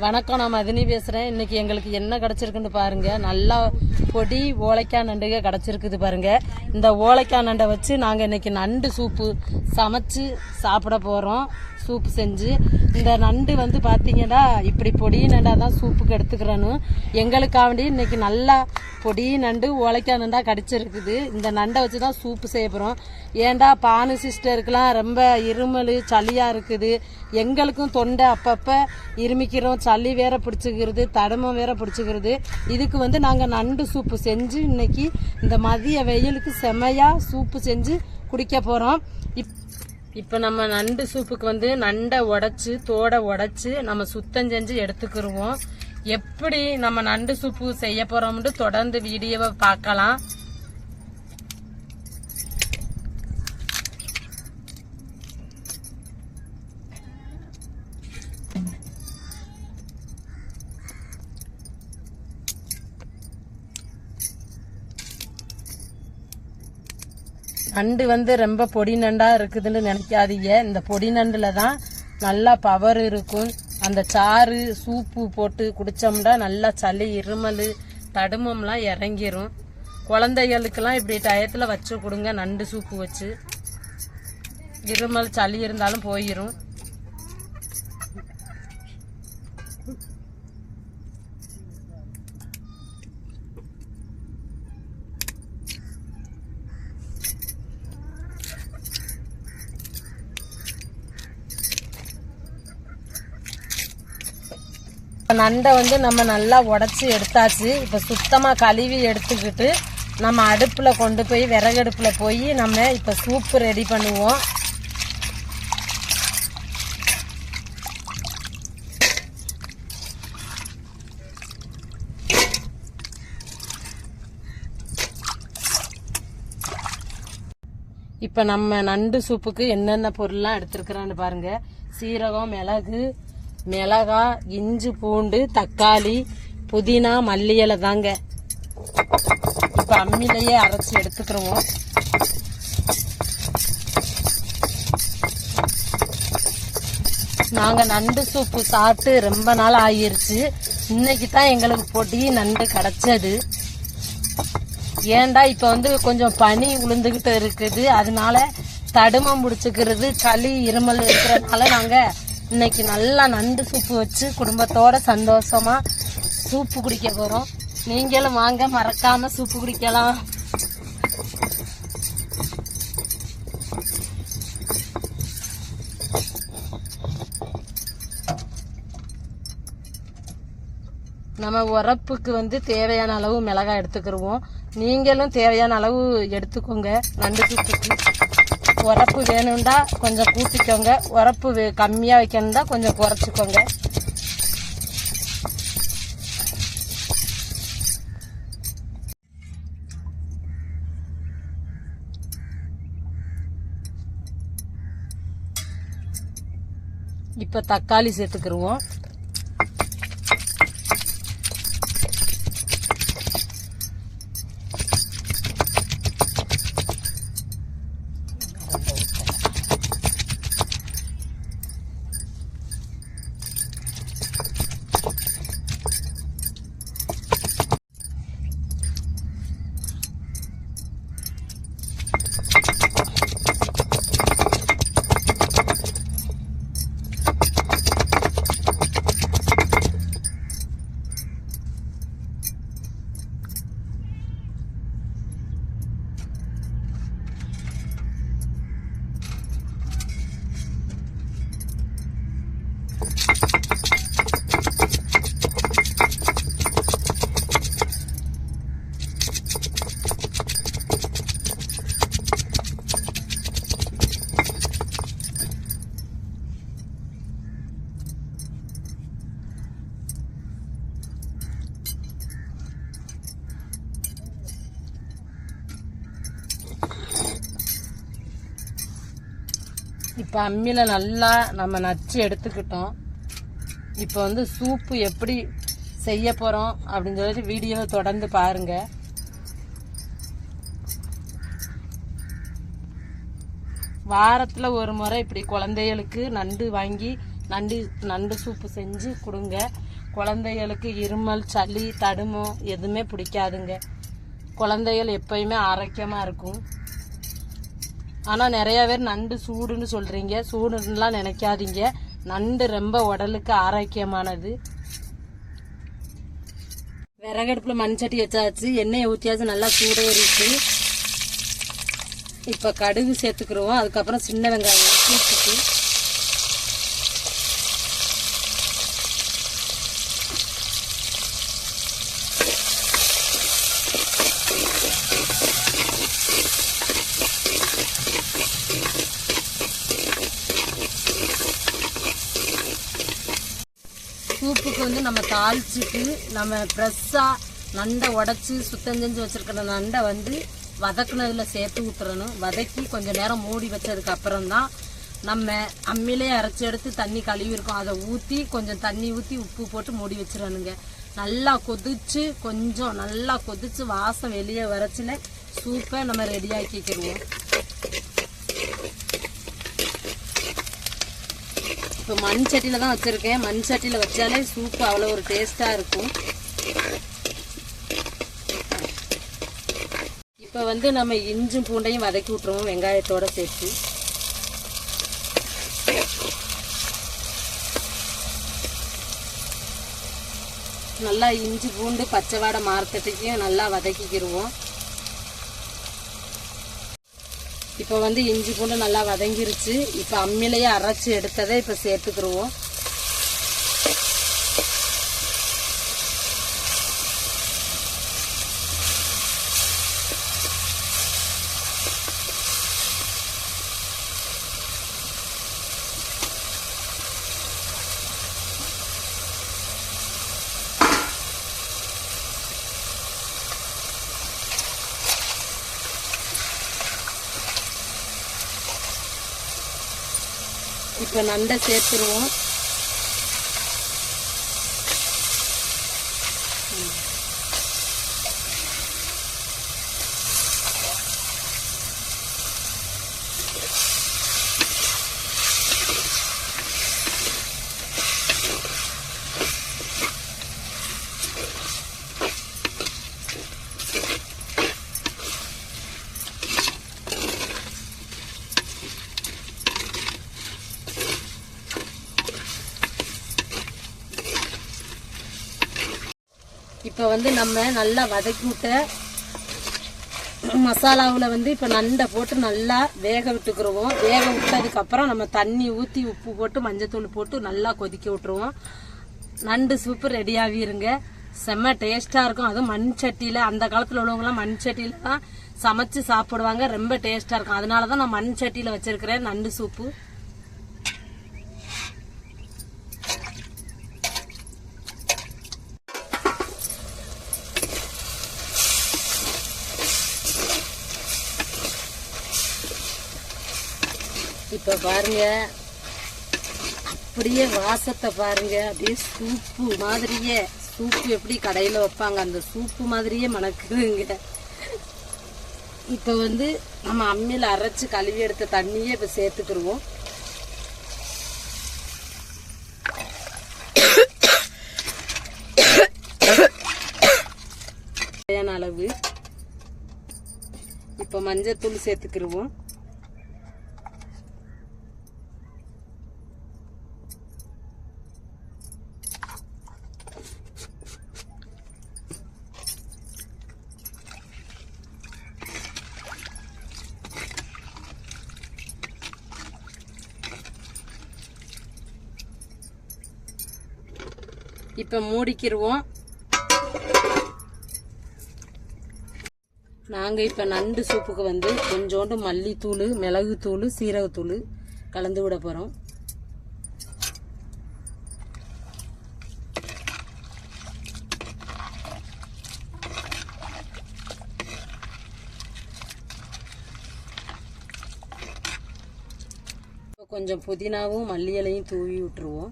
வணக்கம் நான் மதினி பேசுகிறேன் இன்னைக்கு எங்களுக்கு என்ன கிடச்சிருக்குன்னு பாருங்கள் நல்லா பொடி ஓலைக்காய் நண்டுக கிடச்சிருக்குது பாருங்கள் இந்த ஓலைக்காய் நண்டை வச்சு நாங்கள் இன்றைக்கி நண்டு சூப்பு சமைச்சு சாப்பிட போகிறோம் சூப்பு செஞ்சு. இந்த நண்டு வந்து பார்த்தீங்கன்னா இப்படி பொடி நண்டா தான் சூப்புக்கு எடுத்துக்கிறேன்னு. எங்களுக்காண்டி இன்றைக்கி நல்லா பொடி நண்டு ஓலைக்காய் நண்டாக கடிச்சிருக்குது. இந்த நண்டை வச்சு தான் சூப்பு செய்ய போகிறோம் ஏன்டா பானு சிஸ்டருக்கெலாம் ரொம்ப இருமல் சளியாக இருக்குது. எங்களுக்கும் தொண்டை அப்பப்போ இருமிக்கிறோம். சளி வேற பிடிச்சிக்கிறது தடமம் வேற பிடிச்சிக்கிறது. இதுக்கு வந்து நாங்கள் நண்டு சூப்பு செஞ்சு இன்னைக்கு இந்த மதிய வெயிலுக்கு செமையாக சூப்பு செஞ்சு குடிக்க போகிறோம் இப் இப்போ நம்ம நண்டு சூப்புக்கு வந்து நண்டை உடச்சி தோடை உடச்சி நம்ம சுத்தம் செஞ்சு எடுத்துக்கிருவோம். எப்படி நம்ம நண்டு சூப்பு செய்ய போறோம்னு தொடர்ந்து வீடியோவை பார்க்கலாம். நண்டு வந்து ரொம்ப பொடி நண்டா இருக்குதுன்னு நினைக்காதீங்க. இந்த பொடி நண்டுல தான் நல்லா பவர் இருக்கும். அந்த சாறு சூப்பு போட்டு குடிச்சோம்னா நல்லா சளி இருமல் தடுமம்லாம் இறங்கிரும். குழந்தைகளுக்கெல்லாம் இப்படி டயத்தில் வச்சு கொடுங்க நண்டு சூப்பு வச்சு. இருமல் சளி இருந்தாலும் போயிடும் நண்டை வந்து நம்ம நல்லா உடச்சி எடுத்தாச்சு. இப்போ சுத்தமாக கழுவி எடுத்துக்கிட்டு நம்ம அடுப்பில் கொண்டு போய் விறகடுப்பில் போய் நம்ம இப்போ சூப்பு ரெடி பண்ணுவோம். இப்போ நம்ம நண்டு சூப்புக்கு என்னென்ன பொருள்லாம் எடுத்துருக்குறான்னு பாருங்க. சீரகம் மிளகு மிளகா இஞ்சி பூண்டு தக்காளி புதினா மல்லி இலை தாங்க. இப்போ அம்மிலேயே அரைச்சி எடுத்துக்கிறோம் நாங்கள் நண்டு சூப்பு சாப்பிட்டு ரொம்ப நாள் ஆகிருச்சு. இன்னைக்கு தான் எங்களுக்கு பொடி நண்டு கிடைச்சது. ஏன்டா இப்போ வந்து கொஞ்சம் பனி உளுந்துக்கிட்டு இருக்குது. அதனால தடுமம் முடிச்சுக்கிறது சளி இருமல் இருக்கிறதுனால நாங்கள் இன்னைக்கு நல்லா நண்டு சூப்பு வச்சு குடும்பத்தோட சந்தோஷமா சூப்பு குடிக்க போகிறோம் நீங்களும் வாங்க மறக்காம சூப்பு குடிக்கலாம். நம்ம உரப்புக்கு வந்து தேவையான அளவு மிளகாய் எடுத்துக்கிருவோம். நீங்களும் தேவையான அளவு எடுத்துக்கோங்க நண்டு சூப்புக்கு. உரப்பு வேணும்டா கொஞ்சம் கூட்டிக்கோங்க உரப்பு வே- கம்மியா வைக்கணும்டா கொஞ்சம் குறைச்சிக்கோங்க. இப்போ தக்காளி சேர்த்துக்கிருவோம். இப்போ அம்மியில் நல்லா நம்ம நச்சு எடுத்துக்கிட்டோம். இப்போ வந்து சூப்பு எப்படி செய்ய போகிறோம் அப்படின்னு சொல்லிட்டு வீடியோவை தொடர்ந்து பாருங்கள் வாரத்தில் ஒரு முறை இப்படி குழந்தைகளுக்கு நண்டு வாங்கி நண்டு நண்டு சூப்பு செஞ்சு கொடுங்க. குழந்தைகளுக்கு இருமல் சளி தடுமம் எதுவுமே பிடிக்காதுங்க. குழந்தைகள் எப்பயுமே ஆரோக்கியமாக இருக்கும். ஆனால் நிறைய பேர் நண்டு சூடுன்னு சொல்கிறீங்க சூடுன்னுலாம் நினைக்காதீங்க. நண்டு ரொம்ப உடலுக்கு ஆரோக்கியமானது. விறகடுப்பில் மண் சட்டி வச்சாச்சு. எண்ணெயை ஊற்றியாச்சு நல்லா சூடேறிச்சு இப்போ கடுகு சேர்த்துக்கிறோம் அதுக்கப்புறம் சின்ன வெங்காயம் சூப்புக்கு சூப்புக்கு வந்து நம்ம தாளிச்சிட்டு நம்ம ஃப்ரெஷ்ஷாக நண்டை உடச்சி சுத்தம் செஞ்சு வச்சுருக்கிற நண்டை வந்து வதக்குனதில் சேர்த்து விட்டுறணும் வதக்கி கொஞ்சம் நேரம் மூடி வச்சதுக்கு அப்புறம்தான் நம்ம அம்மிலே அரைச்சி எடுத்து தண்ணி கழுவி இருக்கோம் அதை ஊற்றி கொஞ்சம் தண்ணி ஊற்றி உப்பு போட்டு மூடி வச்சிடணுங்க. நல்லா கொதிச்சு கொஞ்சம் நல்லா கொதிச்சு வாசம் வெளியே வரச்சுல சூப்பை நம்ம ரெடியாக்கிக்கிடுவோம் இப்போ மண் சட்டியில் தான் வச்சுருக்கேன். மண் சட்டியில் வச்சாலே சூப்பு அவ்வளோ ஒரு டேஸ்ட்டாக இருக்கும். இப்போ வந்து நம்ம இஞ்சும் பூண்டையும் வதக்கி விட்ருவோம் வெங்காயத்தோட சேர்த்து. நல்லா இஞ்சி பூண்டு பச்சை வாடை மார்க்கெட்டுக்கையும் நல்லா வதக்கிக்கிடுவோம் இப்போ வந்து இஞ்சி பூண்டு நல்லா வதங்கிருச்சு. இப்போ அம்மிலேயே அரைச்சி எடுத்ததை இப்போ சேர்த்துக்கிடுவோம் இப்போ நண்டை சேர்த்துருவோம். இப்போ வந்து நம்ம நல்லா வதக்கி விட்ட மசாலாவில் வந்து இப்போ நண்டை போட்டு நல்லா வேக விட்டுக்குருவோம். வேக விட்டதுக்கப்புறம் நம்ம தண்ணி ஊற்றி உப்பு போட்டு மஞ்சத்தூள் போட்டு நல்லா கொதிக்க விட்டுருவோம். நண்டு சூப்பு ரெடியாகிருங்க செம்ம டேஸ்ட்டாக இருக்கும். அதுவும் மண் சட்டியில் அந்த காலத்தில் உள்ளவங்களாம் மண் சட்டியில் தான் சமைச்சு சாப்பிடுவாங்க. ரொம்ப டேஸ்ட்டாக இருக்கும். அதனால தான் நான் மண் சட்டியில் வச்சுருக்கிறேன் நண்டு சூப்பு. பாருங்க. அப்படியே வாசத்தை பாருங்க. அப்படியே சூப்பு மாதிரியே சூப்பு எப்படி கடையில் வைப்பாங்க? அந்த சூப்பு மாதிரியே மணக்குதுங்க. இப்போ வந்து நம்ம அம்மியில் அரைச்சு கழுவி எடுத்த தண்ணியே இப்போ சேர்த்துக்கிடுவோம் அளவு. இப்போ மஞ்சத்தூள் சேர்த்துக்கிடுவோம் இப்போ மூடிக்கிருவோம். நாங்கள் இப்போ நண்டு சூப்புக்கு வந்து கொஞ்சோண்டு மல்லித்தூள் மிளகுத்தூள் சீரகத்தூள் கலந்து விட போகிறோம் கொஞ்சம் புதினாவும் மல்லி இலையும் தூவி விட்டுருவோம்.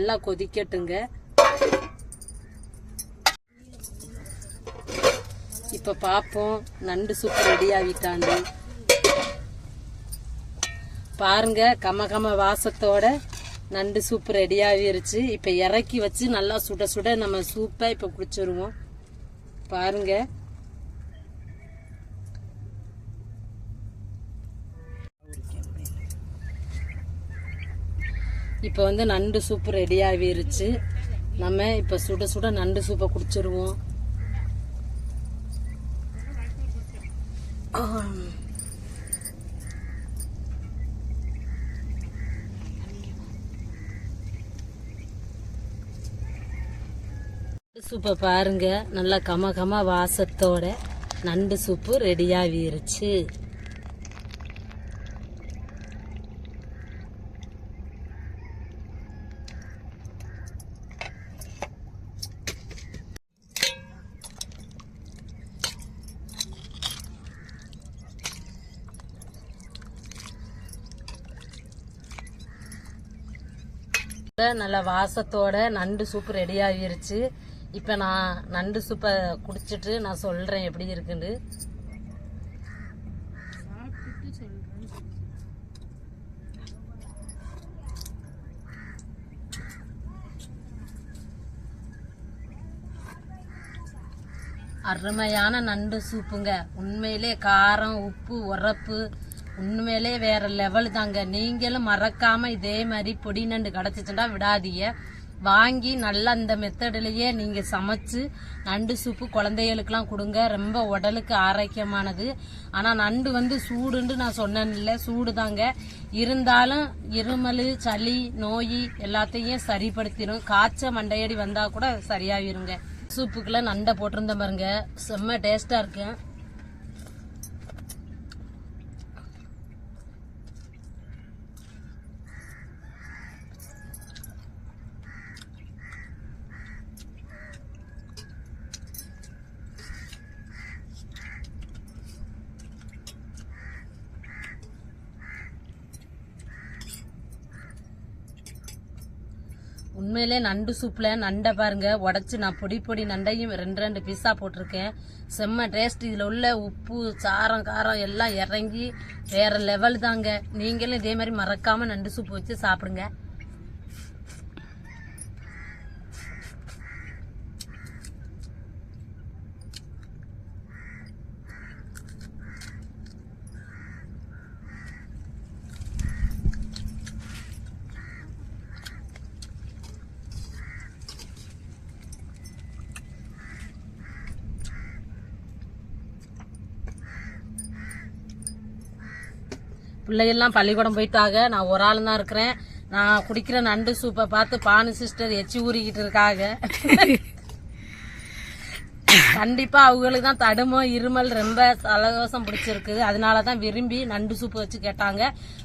நல்லா கொதிக்கட்டுங்க. இப்போ பார்ப்போம் நண்டு சூப்பு ரெடி ஆகிட்டாண்டு பாருங்க கமகம வாசத்தோட நண்டு சூப்பு ரெடி ஆகிருச்சு. இப்போ இறக்கி வச்சு நல்லா சுட சுட நம்ம சூப்பை இப்போ குடிச்சிருவோம். பாருங்கள் இப்போ வந்து நண்டு சூப்பு ரெடி ஆகிருச்சு நம்ம இப்போ சுட சுட நண்டு சூப்பை குடிச்சிருவோம். சூப்பை பாருங்க. நல்லா கம கம வாசத்தோட நண்டு சூப்பு ரெடியாகிருச்சு நல்ல வாசத்தோட நண்டு சூப்பு ரெடி ஆகிருச்சு. இப்போ நான் நண்டு சூப்பை குடிச்சிட்டு நான் சொல்கிறேன் எப்படி இருக்குன்னு. அருமையான நண்டு சூப்புங்க உண்மையிலே காரம் உப்பு உரப்பு உண்மையிலே வேற லெவல் தாங்க. நீங்களும் மறக்காம இதே மாதிரி பொடி நண்டு கிடச்சிச்சுன்னா விடாதீங்க. வாங்கி நல்லா அந்த மெத்தடிலேயே நீங்கள் சமைச்சு நண்டு சூப்பு குழந்தைகளுக்கெல்லாம் கொடுங்க. ரொம்ப உடலுக்கு ஆரோக்கியமானது. ஆனால் நண்டு வந்து சூடுன்னு நான் சொன்னேன்ல சூடு தாங்க இருந்தாலும் இருமல் சளி நோய் எல்லாத்தையும் சரிப்படுத்திடும் காய்ச்ச மண்டையடி வந்தால் கூட சரியாகிருங்க சூப்புக்குள்ள நண்டை போட்டிருந்த பாருங்க. செம்ம டேஸ்ட்டாக இருக்கும் உண்மையிலே நண்டு சூப்பில் நண்டை பாருங்கள் உடச்சி நான் பொடி பொடி நண்டையும் ரெண்டு ரெண்டு பீஸாக போட்டிருக்கேன். செம்ம டேஸ்ட் இதில் உள்ள உப்பு சாரம் காரம் எல்லாம் இறங்கி வேறு லெவல் தாங்க. நீங்களும் இதே மாதிரி மறக்காமல் நண்டு சூப் வச்சு சாப்பிடுங்க. பிள்ளைகள்லாம் பள்ளிக்கூடம் போயிட்டாங்க. நான் ஒரு ஆள் தான் இருக்கிறேன். நான் குடிக்கிற நண்டு சூப்பை பார்த்து பானு சிஸ்டர் எச்சி ஊறிக்கிட்டு இருக்காங்க. கண்டிப்பா அவங்களுக்கு தான் தடுமம் இருமல் ரொம்ப சலதோஷம் பிடிச்சிருக்கு அதனால தான் விரும்பி நண்டு சூப்பு வச்சு கேட்டாங்க.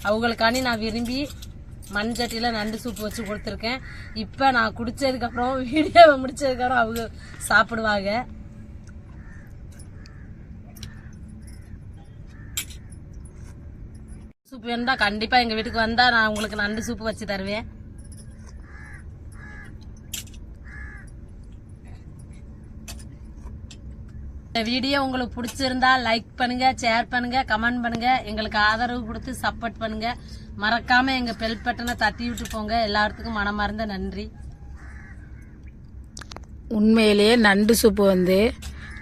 அவங்களுக்காண்டி நான் விரும்பி மண்சட்டியில் நண்டு சூப்பு வச்சு கொடுத்துருக்கேன். இப்போ நான் குடித்ததுக்கப்புறம் வீடியோவை முடித்ததுக்கப்புறம் அவங்க சாப்பிடுவாங்க. சூப் வேணும்னா கண்டிப்பாக எங்கள் வீட்டுக்கு வந்தால் நான் உங்களுக்கு நண்டு சூப்பு வச்சு தருவேன். இந்த வீடியோ உங்களுக்கு பிடிச்சிருந்தா லைக் பண்ணுங்க ஷேர் பண்ணுங்க கமெண்ட் பண்ணுங்க. எங்களுக்கு ஆதரவு கொடுத்து சப்போர்ட் பண்ணுங்க. மறக்காம எங்க பெல் பட்டனை தட்டி விட்டு போங்க. எல்லாத்துக்கும் மனமார்ந்த நன்றி. உண்மையிலேயே நண்டு சூப்பு வந்து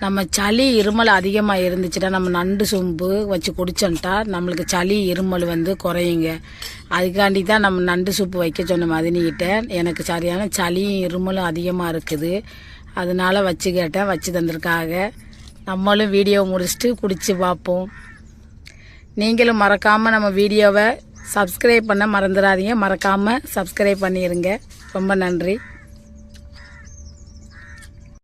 நம்ம சளி இருமல் அதிகமாக இருந்துச்சுன்னா நம்ம நண்டு சூப்பு வச்சு குடிச்சோன்ட்டா நம்மளுக்கு சளி இருமல் வந்து குறையுங்க. அதுக்காண்டி தான் நம்ம நண்டு சூப்பு வைக்க சொன்ன மதினிக்கிட்ட எனக்கு சரியான சளியும் இருமலும் அதிகமாக இருக்குது. அதனால வச்சு கேட்டேன் வச்சு தந்திருக்காங்க நம்மளும் வீடியோ முடிச்சுட்டு குடித்து பார்ப்போம் நீங்களும் மறக்காமல் நம்ம வீடியோவை சப்ஸ்கிரைப் பண்ண மறந்துடாதீங்க. மறக்காமல் சப்ஸ்கிரைப் பண்ணிடுங்க ரொம்ப நன்றி.